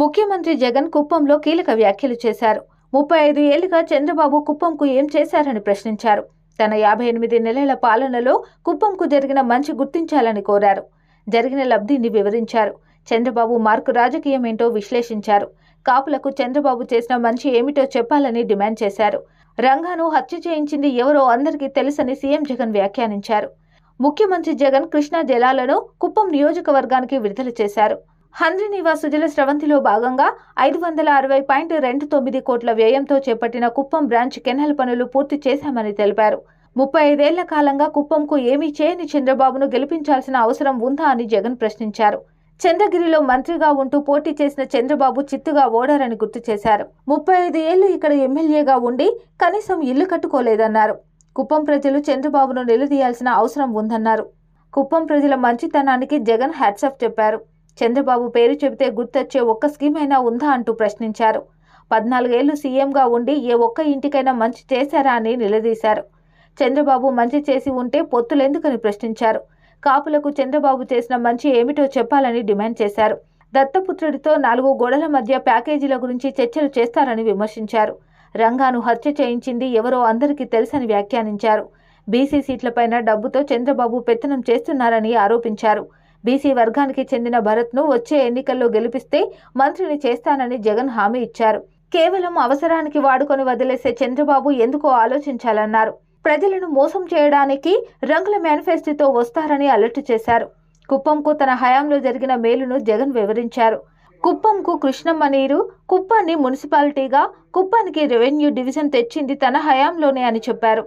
ముఖ్యమంత్రి జగన్ కుప్పంలో కీలక వ్యాఖ్యలు చేశారు. ముప్పై ఐదు ఏళ్ళుగా చంద్రబాబు కుప్పంకు ఏం చేశారని ప్రశ్నించారు. తన యాభై ఎనిమిది నెలల పాలనలో కుప్పంకు జరిగిన మంచి గుర్తించాలని కోరారు. జరిగిన లబ్ధిని వివరించారు. చంద్రబాబు మార్కు రాజకీయం ఏంటో విశ్లేషించారు. కాపులకు చంద్రబాబు చేసిన మంచి ఏమిటో చెప్పాలని డిమాండ్ చేశారు. రంగాను హత్య చేయించింది ఎవరో అందరికీ తెలుసని సీఎం జగన్ వ్యాఖ్యానించారు. ముఖ్యమంత్రి జగన్ కృష్ణా జలాలను కుప్పం నియోజకవర్గానికి విడుదల చేశారు. హంద్రి నివాస్ సుజల స్రవంతిలో భాగంగా ఐదు వందల అరవై పాయింట్ రెండు తొమ్మిది కోట్ల వ్యయంతో చేపట్టిన కుప్పం బ్రాంచ్ కెనాల్ పనులు పూర్తి చేశామని తెలిపారు. ముప్పై ఐదేళ్ళ కాలంగా కుప్పంకు ఏమీ చేయని చంద్రబాబును గెలిపించాల్సిన అవసరం ఉందా అని జగన్ ప్రశ్నించారు. చంద్రగిరిలో మంత్రిగా ఉంటూ పోటీ చేసిన చంద్రబాబు చిత్తుగా ఓడారని గుర్తు చేశారు. ముప్పై ఐదు ఏళ్ళు ఇక్కడ ఎమ్మెల్యేగా ఉండి కనీసం ఇల్లు కట్టుకోలేదన్నారు. కుప్పం ప్రజలు చంద్రబాబును నిలదీయాల్సిన అవసరం ఉందన్నారు. కుప్పం ప్రజల మంచితనానికి జగన్ హ్యాట్సప్ చెప్పారు. చంద్రబాబు పేరు చెబితే గుర్తొచ్చే ఒక్క స్కీమ్ అయినా ఉందా అంటూ ప్రశ్నించారు. పద్నాలుగేళ్ళు సీఎంగా ఉండి ఏ ఒక్క ఇంటికైనా మంచి చేశారా అని నిలదీశారు. చంద్రబాబు మంచి చేసి ఉంటే పొత్తులెందుకని ప్రశ్నించారు. కాపులకు చంద్రబాబు చేసిన మంచి ఏమిటో చెప్పాలని డిమాండ్ చేశారు. దత్తపుత్రుడితో నాలుగు గోడల మధ్య ప్యాకేజీల గురించి చర్చలు చేస్తారని విమర్శించారు. రంగాను హత్య చేయించింది ఎవరో అందరికీ తెలుసని వ్యాఖ్యానించారు. బీసీ సీట్లపైన డబ్బుతో చంద్రబాబు పెత్తనం చేస్తున్నారని ఆరోపించారు. బీసీ వర్గానికి చెందిన భరత్ను వచ్చే ఎన్నికల్లో గెలిపిస్తే మంత్రిని చేస్తానని జగన్ హామీ ఇచ్చారు. కేవలం అవసరానికి వాడుకొని వదిలేసే చంద్రబాబు ఎందుకో ఆలోచించాలన్నారు. ప్రజలను మోసం చేయడానికి రంగుల మేనిఫెస్టోతో వస్తారని అలర్ట్ చేశారు. కుప్పంకు తన హయాంలో జరిగిన మేలును జగన్ వివరించారు. కుప్పంకు కృష్ణమ్మ నీరు కుప్పాన్ని మున్సిపాలిటీగా కుప్పానికి రెవెన్యూ డివిజన్ తెచ్చింది తన హయాంలోనే అని చెప్పారు.